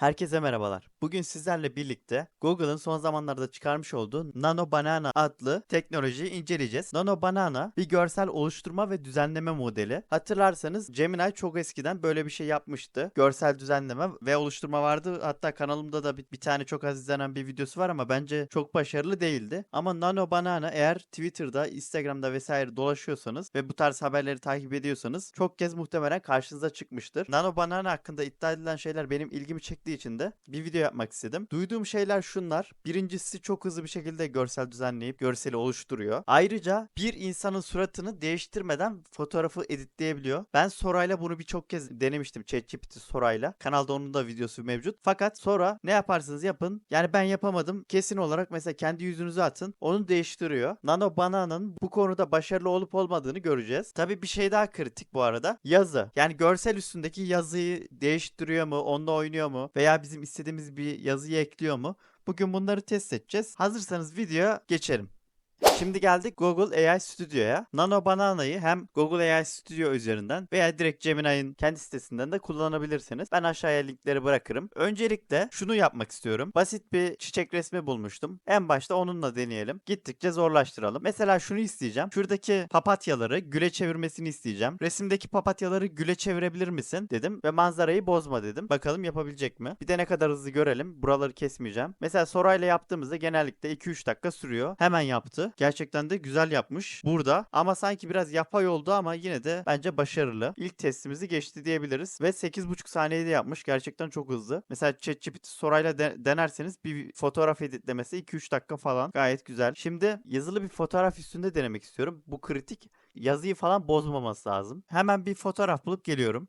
Herkese merhabalar. Bugün sizlerle birlikte Google'ın son zamanlarda çıkarmış olduğu Nano Banana adlı teknolojiyi inceleyeceğiz. Nano Banana bir görsel oluşturma ve düzenleme modeli. Hatırlarsanız Gemini çok eskiden böyle bir şey yapmıştı. Görsel düzenleme ve oluşturma vardı. Hatta kanalımda da bir, bir tane çok az izlenen bir videosu var ama bence çok başarılı değildi. Ama Nano Banana eğer Twitter'da, Instagram'da vesaire dolaşıyorsanız ve bu tarz haberleri takip ediyorsanız çok kez muhtemelen karşınıza çıkmıştır. Nano Banana hakkında iddia edilen şeyler benim ilgimi çektiği için de bir video yapmak istedim. Duyduğum şeyler şunlar. Birincisi çok hızlı bir şekilde görsel düzenleyip görseli oluşturuyor. Ayrıca bir insanın suratını değiştirmeden fotoğrafı editleyebiliyor. Ben Sora'yla bunu birçok kez denemiştim. ChatGPT Sora'yla. Kanalda onun da videosu mevcut. Fakat Sora ne yaparsanız yapın. Yani ben yapamadım. Kesin olarak mesela kendi yüzünüzü atın. Onu değiştiriyor. Nano Banana'nın bu konuda başarılı olup olmadığını göreceğiz. Tabii bir şey daha kritik bu arada. Yazı. Yani görsel üstündeki yazıyı değiştiriyor mu? Onunla oynuyor mu? Veya bizim istediğimiz bir yazıyı ekliyor mu? Bugün bunları test edeceğiz. Hazırsanız videoya geçelim. Şimdi geldik Google AI Studio'ya. Nano Banana'yı hem Google AI Studio üzerinden veya direkt Gemini'nin kendi sitesinden de kullanabilirsiniz. Ben aşağıya linkleri bırakırım. Öncelikle şunu yapmak istiyorum. Basit bir çiçek resmi bulmuştum. En başta onunla deneyelim. Gittikçe zorlaştıralım. Mesela şunu isteyeceğim. Şuradaki papatyaları güle çevirmesini isteyeceğim. Resimdeki papatyaları güle çevirebilir misin dedim ve manzarayı bozma dedim. Bakalım yapabilecek mi? Bir de ne kadar hızlı görelim. Buraları kesmeyeceğim. Mesela Sorayla yaptığımızda genellikle 2-3 dakika sürüyor. Hemen yaptı. Gerçekten de güzel yapmış burada. Ama sanki biraz yapay oldu ama yine de bence başarılı. İlk testimizi geçti diyebiliriz. Ve 8,5 saniyede yapmış. Gerçekten çok hızlı. Mesela ChatGPT Sorayla de- denerseniz bir fotoğraf editlemesi 2-3 dakika falan. Gayet güzel. Şimdi yazılı bir fotoğraf üstünde denemek istiyorum. Bu kritik. Yazıyı falan bozmaması lazım. Hemen bir fotoğraf bulup geliyorum.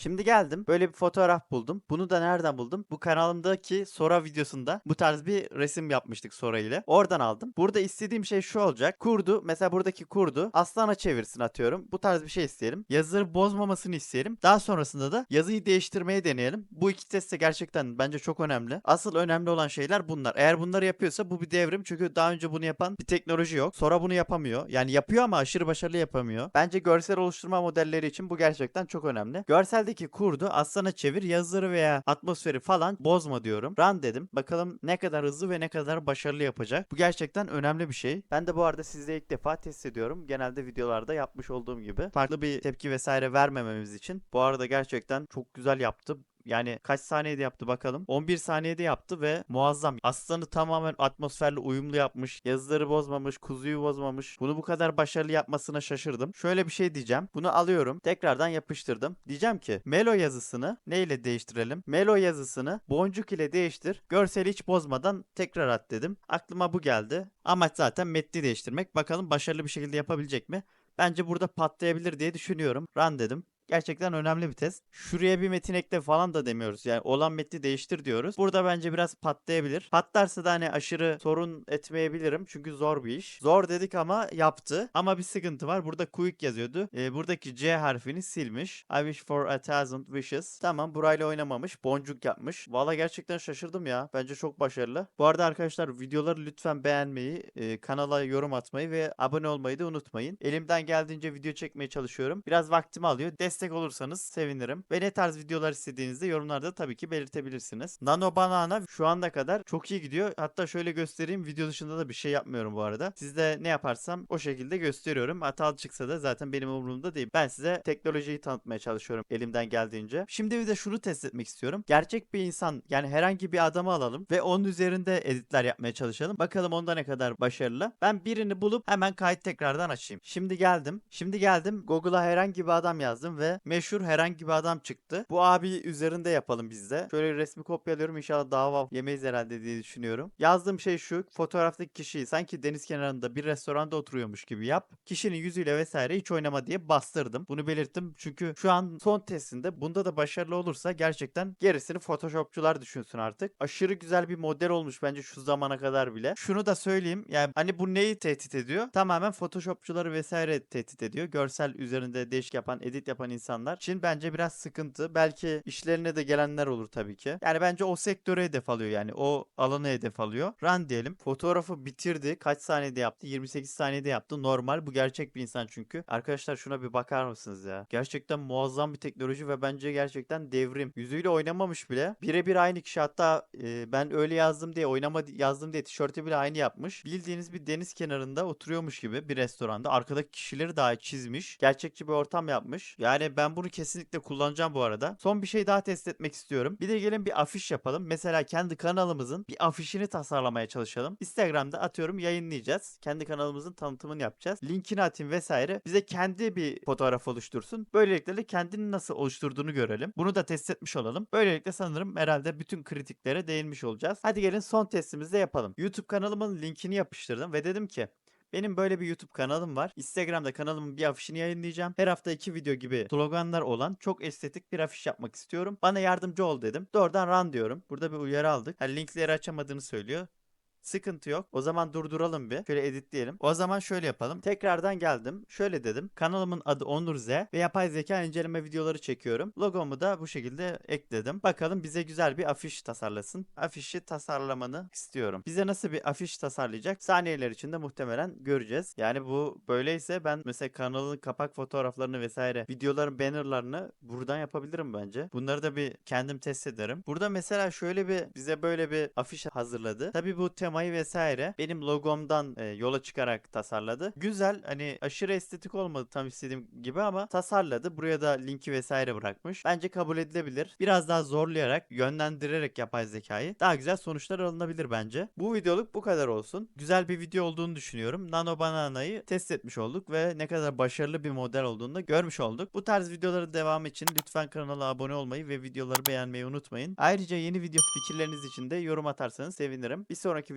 Şimdi geldim. Böyle bir fotoğraf buldum. Bunu da nereden buldum? Bu kanalımdaki Sora videosunda bu tarz bir resim yapmıştık Sora ile. Oradan aldım. Burada istediğim şey şu olacak. Kurdu, mesela buradaki kurdu aslana çevirsin atıyorum. Bu tarz bir şey isteyelim. Yazıları bozmamasını isteyelim. Daha sonrasında da yazıyı değiştirmeye deneyelim. Bu iki test de gerçekten bence çok önemli. Asıl önemli olan şeyler bunlar. Eğer bunları yapıyorsa bu bir devrim. Çünkü daha önce bunu yapan bir teknoloji yok. Sora bunu yapamıyor. Yani yapıyor ama aşırı başarılı yapamıyor. Bence görsel oluşturma modelleri için bu gerçekten çok önemli. Görseldeki kurdu aslana çevir yazıları veya atmosferi falan bozma diyorum. Run dedim. Bakalım ne kadar hızlı ve ne kadar başarılı yapacak. Bu gerçekten önemli bir şey. Ben de bu arada sizle ilk defa test ediyorum. Genelde videolarda yapmış olduğum gibi. Farklı bir tepki vesaire vermememiz için. Bu arada gerçekten çok güzel yaptı. Yani kaç saniyede yaptı bakalım. 11 saniyede yaptı ve muazzam. Aslanı tamamen atmosferle uyumlu yapmış. Yazıları bozmamış, kuzuyu bozmamış. Bunu bu kadar başarılı yapmasına şaşırdım. Şöyle bir şey diyeceğim. Bunu alıyorum. Tekrardan yapıştırdım. Diyeceğim ki Melo yazısını neyle değiştirelim? Melo yazısını boncuk ile değiştir. Görseli hiç bozmadan tekrar at dedim. Aklıma bu geldi. Amaç zaten metni değiştirmek. Bakalım başarılı bir şekilde yapabilecek mi? Bence burada patlayabilir diye düşünüyorum. Run dedim. Gerçekten önemli bir test. Şuraya bir metin ekle falan da demiyoruz. Yani olan metni değiştir diyoruz. Burada bence biraz patlayabilir. Patlarsa da hani aşırı sorun etmeyebilirim. Çünkü zor bir iş. Zor dedik ama yaptı. Ama bir sıkıntı var. Burada quick yazıyordu. Ee, buradaki C harfini silmiş. I wish for a thousand wishes. Tamam burayla oynamamış. Boncuk yapmış. Valla gerçekten şaşırdım ya. Bence çok başarılı. Bu arada arkadaşlar videoları lütfen beğenmeyi, e, kanala yorum atmayı ve abone olmayı da unutmayın. Elimden geldiğince video çekmeye çalışıyorum. Biraz vaktimi alıyor. Destek olursanız sevinirim. Ve ne tarz videolar istediğinizde yorumlarda tabii ki belirtebilirsiniz. Nano Banana şu anda kadar çok iyi gidiyor. Hatta şöyle göstereyim. Video dışında da bir şey yapmıyorum bu arada. Sizde ne yaparsam o şekilde gösteriyorum. Hatalı çıksa da zaten benim umurumda değil. Ben size teknolojiyi tanıtmaya çalışıyorum elimden geldiğince. Şimdi bir de şunu test etmek istiyorum. Gerçek bir insan yani herhangi bir adamı alalım ve onun üzerinde editler yapmaya çalışalım. Bakalım onda ne kadar başarılı. Ben birini bulup hemen kayıt tekrardan açayım. Şimdi geldim. Şimdi geldim. Google'a herhangi bir adam yazdım ve meşhur herhangi bir adam çıktı. Bu abi üzerinde yapalım biz de. Şöyle resmi kopyalıyorum. İnşallah dava yemeyiz herhalde diye düşünüyorum. Yazdığım şey şu. Fotoğraftaki kişiyi sanki deniz kenarında bir restoranda oturuyormuş gibi yap. Kişinin yüzüyle vesaire hiç oynama diye bastırdım. Bunu belirttim. Çünkü şu an son testinde bunda da başarılı olursa gerçekten gerisini photoshopçular düşünsün artık. Aşırı güzel bir model olmuş bence şu zamana kadar bile. Şunu da söyleyeyim. Yani hani bu neyi tehdit ediyor? Tamamen photoshopçuları vesaire tehdit ediyor. Görsel üzerinde değişik yapan, edit yapan insanlar için bence biraz sıkıntı. Belki işlerine de gelenler olur tabii ki. Yani bence o sektörü hedef alıyor yani. O alanı hedef alıyor. Run diyelim. Fotoğrafı bitirdi. Kaç saniyede yaptı? 28 saniyede yaptı. Normal. Bu gerçek bir insan çünkü. Arkadaşlar şuna bir bakar mısınız ya? Gerçekten muazzam bir teknoloji ve bence gerçekten devrim. Yüzüyle oynamamış bile. Birebir aynı kişi hatta e, ben öyle yazdım diye oynama yazdım diye tişörtü bile aynı yapmış. Bildiğiniz bir deniz kenarında oturuyormuş gibi bir restoranda. Arkadaki kişileri daha çizmiş. Gerçekçi bir ortam yapmış. Yani ben bunu kesinlikle kullanacağım bu arada. Son bir şey daha test etmek istiyorum. Bir de gelin bir afiş yapalım. Mesela kendi kanalımızın bir afişini tasarlamaya çalışalım. Instagram'da atıyorum yayınlayacağız. Kendi kanalımızın tanıtımını yapacağız. Linkini atayım vesaire. Bize kendi bir fotoğraf oluştursun. Böylelikle de kendini nasıl oluşturduğunu görelim. Bunu da test etmiş olalım. Böylelikle sanırım herhalde bütün kritiklere değinmiş olacağız. Hadi gelin son testimizi de yapalım. YouTube kanalımın linkini yapıştırdım ve dedim ki benim böyle bir YouTube kanalım var. Instagram'da kanalımın bir afişini yayınlayacağım. Her hafta iki video gibi sloganlar olan çok estetik bir afiş yapmak istiyorum. Bana yardımcı ol dedim. Doğrudan run diyorum. Burada bir uyarı aldık. Yani linkleri açamadığını söylüyor. Sıkıntı yok. O zaman durduralım bir. Şöyle editleyelim. O zaman şöyle yapalım. Tekrardan geldim. Şöyle dedim. Kanalımın adı Onur Z ve yapay zeka inceleme videoları çekiyorum. Logomu da bu şekilde ekledim. Bakalım bize güzel bir afiş tasarlasın. Afişi tasarlamanı istiyorum. Bize nasıl bir afiş tasarlayacak? Saniyeler içinde muhtemelen göreceğiz. Yani bu böyleyse ben mesela kanalın kapak fotoğraflarını vesaire videoların bannerlarını buradan yapabilirim bence. Bunları da bir kendim test ederim. Burada mesela şöyle bir bize böyle bir afiş hazırladı. Tabii bu temayı vesaire benim logomdan e, yola çıkarak tasarladı. Güzel hani aşırı estetik olmadı tam istediğim gibi ama tasarladı. Buraya da linki vesaire bırakmış. Bence kabul edilebilir. Biraz daha zorlayarak, yönlendirerek yapay zekayı daha güzel sonuçlar alınabilir bence. Bu videoluk bu kadar olsun. Güzel bir video olduğunu düşünüyorum. Nano Banana'yı test etmiş olduk ve ne kadar başarılı bir model olduğunu da görmüş olduk. Bu tarz videoların devamı için lütfen kanala abone olmayı ve videoları beğenmeyi unutmayın. Ayrıca yeni video fikirleriniz için de yorum atarsanız sevinirim. Bir sonraki